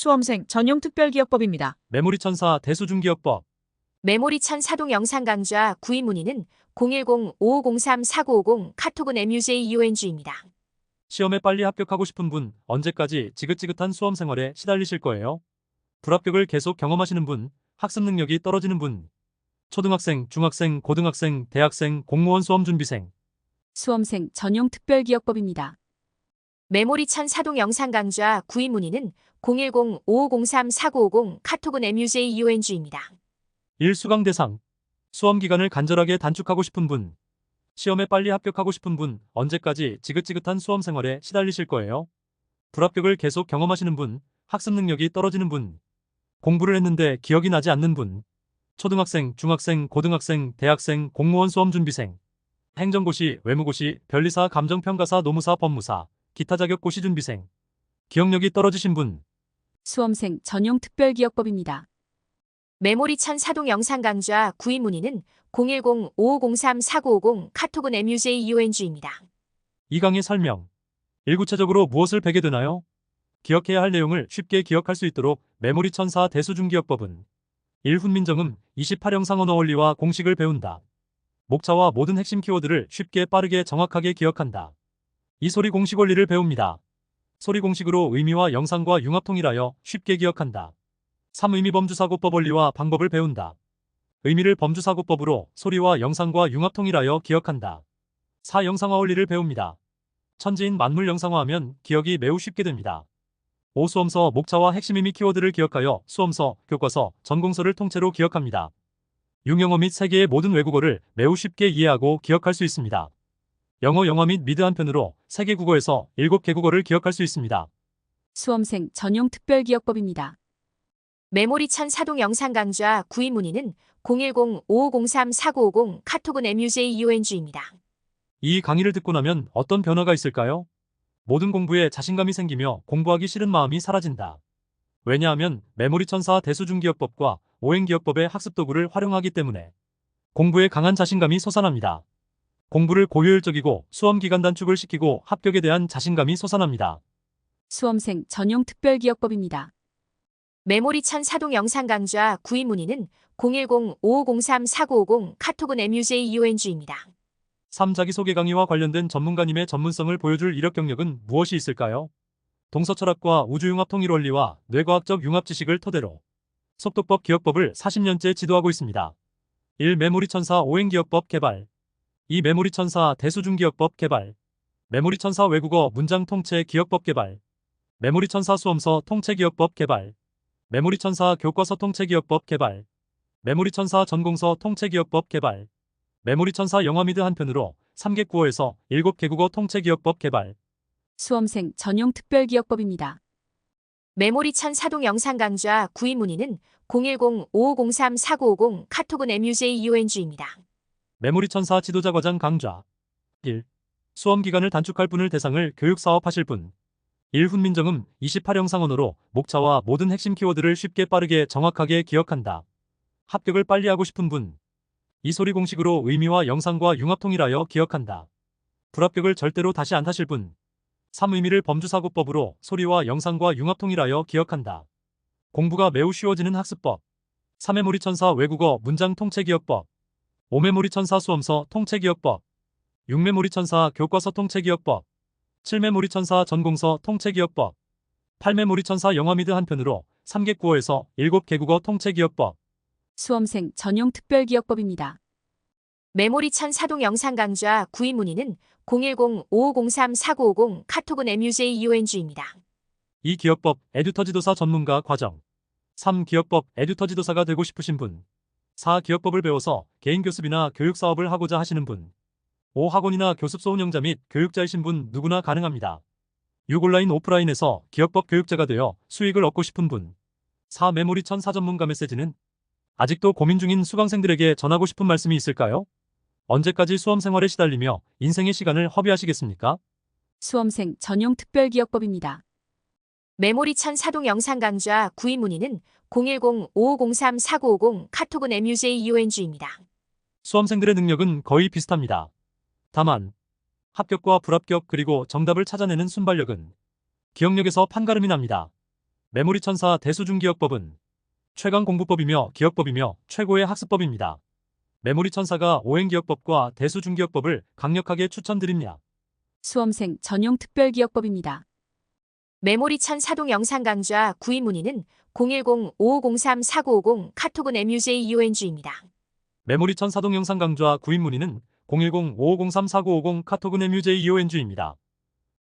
수험생 전용 특별기억법입니다. 메모리 천사 대수중기억법, 메모리 찬 사동 영상 강좌 구입 문의는 010-5503-4950 카톡은 MUJUNG입니다. 시험에 빨리 합격하고 싶은 분, 언제까지 지긋지긋한 수험 생활에 시달리실 거예요? 불합격을 계속 경험하시는 분, 학습 능력이 떨어지는 분, 초등학생, 중학생, 고등학생, 대학생, 공무원 수험 준비생, 수험생 전용 특별기억법입니다. 메모리 찬 사동 영상 강좌 구입 문의는 010-5503-4950 카톡은 MUJUNG입니다. 1수강 대상, 수험 기간을 간절하게 단축하고 싶은 분, 시험에 빨리 합격하고 싶은 분, 언제까지 지긋지긋한 수험 생활에 시달리실 거예요? 불합격을 계속 경험하시는 분, 학습 능력이 떨어지는 분, 공부를 했는데 기억이 나지 않는 분, 초등학생, 중학생, 고등학생, 대학생, 공무원 수험 준비생, 행정고시, 외무고시, 변리사, 감정평가사, 노무사, 법무사, 기타 자격 고시 준 비생, 기억력이 떨어지신 분, 수험생 전용 특별기억법입니다. 메모리 찬 사동 영상 강좌 구입 문의는 010-5503-4950 카톡은 MUJUNG입니다. 이 강의 설명. 일구체적으로 무엇을 배게 되나요? 기억해야 할 내용을 쉽게 기억할 수 있도록 메모리 천사 대수중기억법은 1훈민정음 28형상 언어 원리와 공식을 배운다. 목차와 모든 핵심 키워드를 쉽게 빠르게 정확하게 기억한다. 이 소리 공식 원리를 배웁니다. 소리 공식으로 의미와 영상과 융합 통일하여 쉽게 기억한다. 3의미 범주사고법 원리와 방법을 배운다. 의미를 범주사고법으로 소리와 영상과 융합 통일하여 기억한다. 4. 영상화 원리를 배웁니다. 천지인 만물 영상화하면 기억이 매우 쉽게 됩니다. 5. 수험서 목차와 핵심 의미 키워드를 기억하여 수험서, 교과서, 전공서를 통째로 기억합니다. 융영어 및 세계의 모든 외국어를 매우 쉽게 이해하고 기억할 수 있습니다. 영어, 영화 및 미드 한편으로 세계 국어에서 7개 국어를 기억할 수 있습니다. 수험생 전용 특별기억법입니다. 메모리 찬 사동 영상 강좌 구입 문의는 010-5503-4950 카톡은 MUJUNG입니다. 이 강의를 듣고 나면 어떤 변화가 있을까요? 모든 공부에 자신감이 생기며 공부하기 싫은 마음이 사라진다. 왜냐하면 메모리 천사 대수중기억법과 오행기억법의 학습 도구를 활용하기 때문에 공부에 강한 자신감이 솟아납니다. 공부를 고효율적이고 수험 기간 단축을 시키고 합격에 대한 자신감이 솟아납니다. 수험생 전용 특별기억법입니다. 메모리 찬 사동 영상 강좌 구입 문의는 010-5503-4950 카톡은 MUJUNG입니다. 3. 자기 소개 강의와 관련된 전문가님의 전문성을 보여줄 이력 경력은 무엇이 있을까요? 동서철학과 우주융합 통일 원리와 뇌과학적 융합 지식을 토대로 속도법 기억법을 40년째 지도하고 있습니다. 1. 메모리 천사 오행기억법 개발 2. 메모리 천사 대수중기억법 개발 메모리 천사 외국어 문장 통체 기억법 개발 메모리 천사 수험서 통체 기억법 개발 메모리 천사 교과서 통체 기억법 개발 메모리 천사 전공서 통체 기억법 개발 메모리 천사 영화 미드 한편으로 3개 국어에서 7개 국어 통체 기억법 개발 수험생 전용 특별기억법입니다. 메모리 찬 사동 영상 강좌 구입 문의는 010-5503-4950 카톡은 MUJUNG입니다. 메모리 천사 지도자 과장 강좌 1. 수험 기간을 단축할 분을 대상을 교육 사업 하실 분 1. 훈민정음 28형상 언어로 목차와 모든 핵심 키워드를 쉽게 빠르게 정확하게 기억한다. 합격을 빨리 하고 싶은 분. 이 소리 공식으로 의미와 영상과 융합 통일하여 기억한다. 불합격을 절대로 다시 안 하실 분. 3. 의미를 범주사고법으로 소리와 영상과 융합 통일하여 기억한다. 공부가 매우 쉬워지는 학습법. 3 메모리 천사 외국어 문장 통체 기억법. 5메모리 천사 수험서 통체 기억법. 6메모리 천사 교과서 통체 기억법. 7메모리 천사 전공서 통체 기억법. 8메모리 천사 영화 미드 한편으로 3개 국어에서 7개 국어 통체 기억법. 수험생 전용 특별기억법입니다. 메모리 찬 사동 영상 강좌 구입 문의는 010-5503-4950 카톡은 MUJUNG입니다. 2. 기억법 에듀터 지도사 전문가 과정 3. 기억법 에듀터 지도사가 되고 싶으신 분 4. 기억법을 배워서 개인 교습이나 교육 사업을 하고자 하시는 분 5. 학원이나 교습 소 운영자 및 교육자이신 분 누구나 가능합니다. 6. 온라인 오프라인에서 기억법 교육자가 되어 수익을 얻고 싶은 분 4. 메모리 천사 전문가 메시지는 아직도 고민 중인 수강생들에게 전하고 싶은 말씀이 있을까요? 언제까지 수험 생활에 시달리며 인생의 시간을 허비하시겠습니까? 수험생 전용 특별기억법입니다. 메모리 찬 사동 영상 강좌 구입 문의는 010-5503-4950 카톡은 MUJUNG입니다. 수험생들의 능력은 거의 비슷합니다. 다만 합격과 불합격 그리고 정답을 찾아내는 순발력은 기억력에서 판가름이 납니다. 메모리 천사 대수중기억법은 최강 공부법이며 기억법이며 최고의 학습법입니다. 메모리 천사가 오행기억법과 대수중기억법을 강력하게 추천드립니다. 수험생 전용 특별기억법입니다. 메모리 천 사동 영상 강좌 구입 문의는 010-5503-4950 카톡은 MUJ-EONG입니다. 메모리 천 사동 영상 강좌 구입 문의는 010-5503-4950 카톡은 MUJ EONG입니다.